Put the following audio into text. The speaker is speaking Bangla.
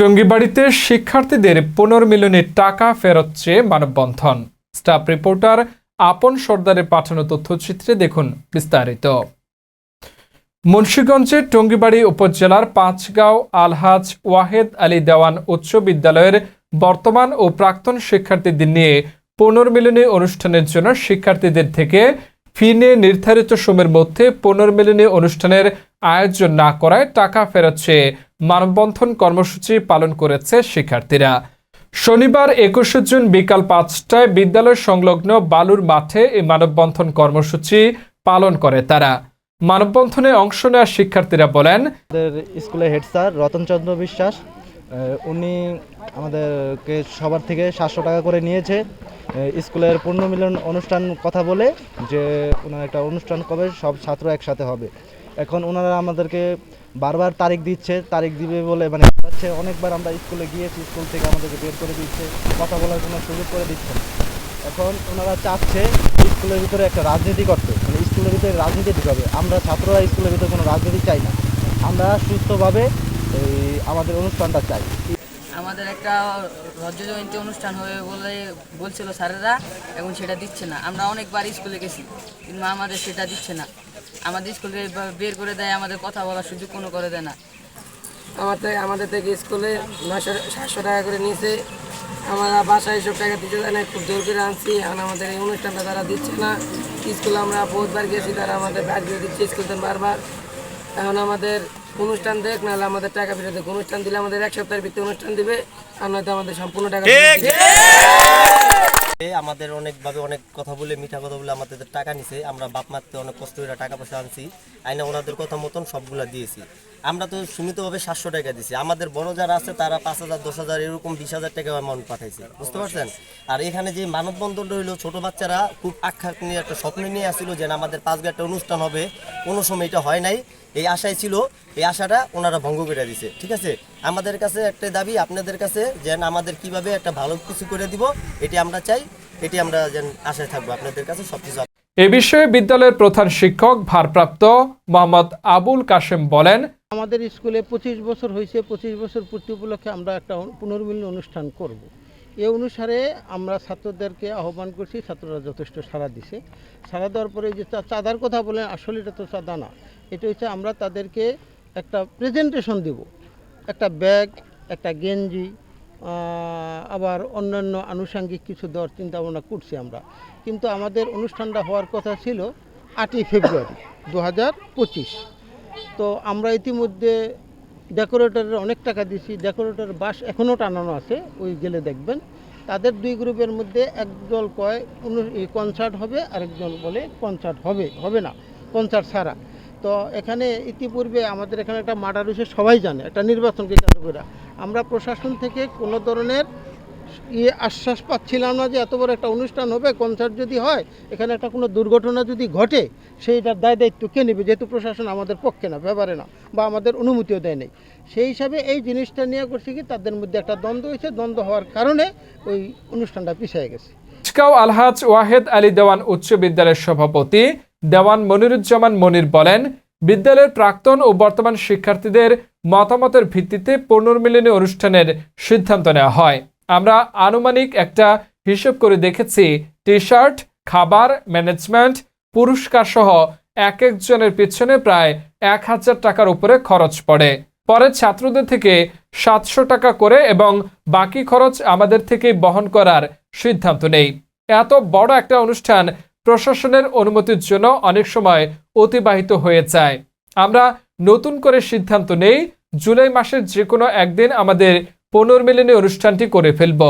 টঙ্গিবাড়িতে শিক্ষার্থীদের পুনর্মিলনের টাকা ফেরত চেয়ে মানববন্ধন। স্টাফ রিপোর্টার আপন সর্দারের পাঠানো তথ্যচিত্রে দেখুন বিস্তারিত। মুন্সীগঞ্জের টঙ্গিবাড়ি উপজেলার পাঁচগাঁও আলহাজ ওয়াহেদ আলী দেওয়ান উচ্চ বিদ্যালয়ের বর্তমান ও প্রাক্তন শিক্ষার্থীদের নিয়ে পুনর্মিলনী অনুষ্ঠানের জন্য শিক্ষার্থীদের থেকে ফি নিয়ে নির্ধারিত সময়ের মধ্যে পুনর্মিলনী অনুষ্ঠানের আয়োজন না করায় টাকা ফেরত চেয়ে মানববন্ধন কর্মসূচি পালন করেছে শিক্ষার্থীরা। শনিবার একুশে জুন বিকাল পাঁচটায় বিদ্যালয় সংলগ্ন বালুর মাঠে এই মানববন্ধন কর্মসূচি পালন করে তারা। মানববন্ধনে অংশ নেওয়া শিক্ষার্থীরা বলেন স্কুলের হেড স্যার রতনচন্দ্র বিশ্বাস উনি আমাদেরকে সবার থেকে সাতশো টাকা করে নিয়েছে। স্কুলের পুনর্মিলন অনুষ্ঠান কথা বলে যে, ওনার একটা অনুষ্ঠান কবে, সব ছাত্র একসাথে হবে। এখন ওনারা আমাদেরকে বারবার তারিখ দিচ্ছে, তারিখ দিবে বলে মানে হচ্ছে অনেকবার আমরা স্কুলে গিয়েছি, স্কুল থেকে আমাদেরকে বের করে দিচ্ছে, কথা বলার জন্য সুযোগ করে দিচ্ছে। এখন ওনারা চাচ্ছে স্কুলের ভিতরে একটা রাজনীতি করতে মানে স্কুলের ভিতরে রাজনীতি ঢুকাবে। আমরা ছাত্ররা স্কুলের ভিতরে কোনো রাজনীতি চাই না। আমরা সুস্থভাবে এই আমাদের অনুষ্ঠানটা চাই। আমাদের একটা রজ্জ জয়ন্তী অনুষ্ঠান হবে বলে বলছিল স্যারেরা, এখন সেটা দিচ্ছে না। আমরা অনেকবার স্কুলে গেছি, কিন্তু আমাদের সেটা দিচ্ছে না। আমাদের স্কুলে বের করে দেয়, আমাদের কথা বলার সুযোগ কোনো করে দেয় না। আমাদের আমাদের থেকে স্কুলে নয়শো সাতশো টাকা করে নিয়েছে। আমরা বাসায় এইসব টাকা দিতে দেয় না খুব জোর করে আনছি। এখন আমাদের এই অনুষ্ঠানটা তারা দিচ্ছে না। স্কুলে আমরা বহুতবার গেছি, তারা আমাদের দিয়ে দিচ্ছে স্কুল বারবার। এখন আমাদের অনুষ্ঠান দেখ নাহলে আমাদের টাকা ফেরত দেখ অনুষ্ঠান দিলে আমাদের এক সপ্তাহের ভিত্তিতে অনুষ্ঠান দিবে আর নয়তো আমাদের সম্পূর্ণ টাকা আমাদের অনেকভাবে অনেক কথা বলে, মিঠা কথা বলে আমাদের টাকা নিছে। আমরা বাপ মারতে অনেক কষ্ট করে টাকা পয়সা আনছি। আইনা ওনাদের কথা মতন সবগুলা দিয়েছি। আমরা তো সীমিতভাবে সাতশো টাকা দিছি। আমাদের বড় যারা আছে তারা পাঁচ হাজার, দশ হাজার, এরকম বিশ হাজার টাকা অ্যামাউন্ট পাঠাইছে। বুঝতে পারছেন? আর এখানে যে মানববন্ধনটা হইল, ছোট বাচ্চারা খুব আখ্যা নিয়ে একটা স্বপ্ন নিয়ে আসছিল যে আমাদের পাঁচ একটা অনুষ্ঠান হবে। কোনো সময় এটা হয় নাই। এই আশায় ছিল, এই আশাটা ওনারা ভঙ্গ করে দিছে। ঠিক আছে? আমাদের কাছে একটা দাবি, আপনাদের কাছে যেন আমাদের কীভাবে একটা ভালো কিছু করে দিব, এটি আমরা চাই। এটি আমরা যেন আশায় থাকব। আপনাদের কাছে সব কিছু এ বিষয়ে বিদ্যালয়ের প্রধান শিক্ষক ভারপ্রাপ্ত মোহাম্মদ আবুল কাশেম বলেন আমাদের স্কুলে পঁচিশ বছর হয়েছে পঁচিশ বছর পূর্তি উপলক্ষে আমরা একটা পুনর্মিলন অনুষ্ঠান করব। এ অনুসারে আমরা ছাত্রদেরকে আহ্বান করছি ছাত্ররা যথেষ্ট সাড়া দিছে। সাড়া দেওয়ার পরে যে চাঁদার কথা বলেন আসলে এটা তো চাঁদা না। এটা হচ্ছে আমরা তাদেরকে একটা প্রেজেন্টেশন দেব। একটা ব্যাগ একটা গেঞ্জি আবার অন্যান্য আনুষঙ্গিক কিছু দেওয়ার চিন্তা ভাবনা করছি আমরা। কিন্তু আমাদের অনুষ্ঠানটা হওয়ার কথা ছিল আটই ফেব্রুয়ারি দু হাজার পঁচিশ। তো আমরা ইতিমধ্যে ডেকোরেটরের অনেক টাকা দিছি ডেকোরেটর বাস এখনও টানানো আছে, ওই গেলে দেখবেন। তাদের দুই গ্রুপের মধ্যে একদল কয় কনসার্ট হবে, আরেকজন বলে কনসার্ট হবে হবে না কনসার্ট ছাড়া। তো এখানে ইতিপূর্বে আমাদের এখানে একটা মার্ডার হয়েছে, সবাই জানে, একটা নির্বাচনকে কেন্দ্র করে। আমরা প্রশাসন থেকে কোনো ধরনের ইয়ে আশ্বাস পাচ্ছিলাম না যে এত বড় একটা অনুষ্ঠান হবে কনসার্ট যদি হয়, এখানে একটা কোনো দুর্ঘটনা যদি ঘটে, সেইটার দায় দায়িত্ব কে নেবে? যেহেতু প্রশাসন আমাদের পক্ষে না, ব্যাপারে না, বা আমাদের অনুমতিও দেয় নেই। সেই হিসাবে এই জিনিসটা নিয়ে করছি কি, তাদের মধ্যে একটা দ্বন্দ্ব হয়েছে। দ্বন্দ্ব হওয়ার কারণে ওই অনুষ্ঠানটা পিছিয়ে গেছে। আলহাজ ওয়াহেদ আলী দেওয়ান উচ্চ বিদ্যালয়ের সভাপতি দেওয়ান মনিরুজ্জামান মনির বলেন, বিদ্যালয়ের প্রাক্তন ও বর্তমান শিক্ষার্থীদের মতামতের ভিত্তিতে পুনর্মিলনী অনুষ্ঠানের সিদ্ধান্ত নেওয়া হয়। আমরা আনুমানিক একটা হিসেব করে দেখেছি টি শার্ট খাবার, ম্যানেজমেন্ট, পুরস্কার সহ এক একজনের পিছনে প্রায় এক হাজার টাকার উপরে খরচ পড়ে। পরে ছাত্রদের থেকে সাতশো টাকা করে এবং বাকি খরচ আমাদের থেকে বহন করার সিদ্ধান্ত নেই। এত বড় একটা অনুষ্ঠান প্রশাসনের অনুমতির জন্য অনেক সময় অতিবাহিত হয়ে যায়। আমরা নতুন করে সিদ্ধান্ত নেই, জুলাই মাসের যে কোনো একদিন আমাদের পুনর্মিলনী অনুষ্ঠানটি করে ফেলব।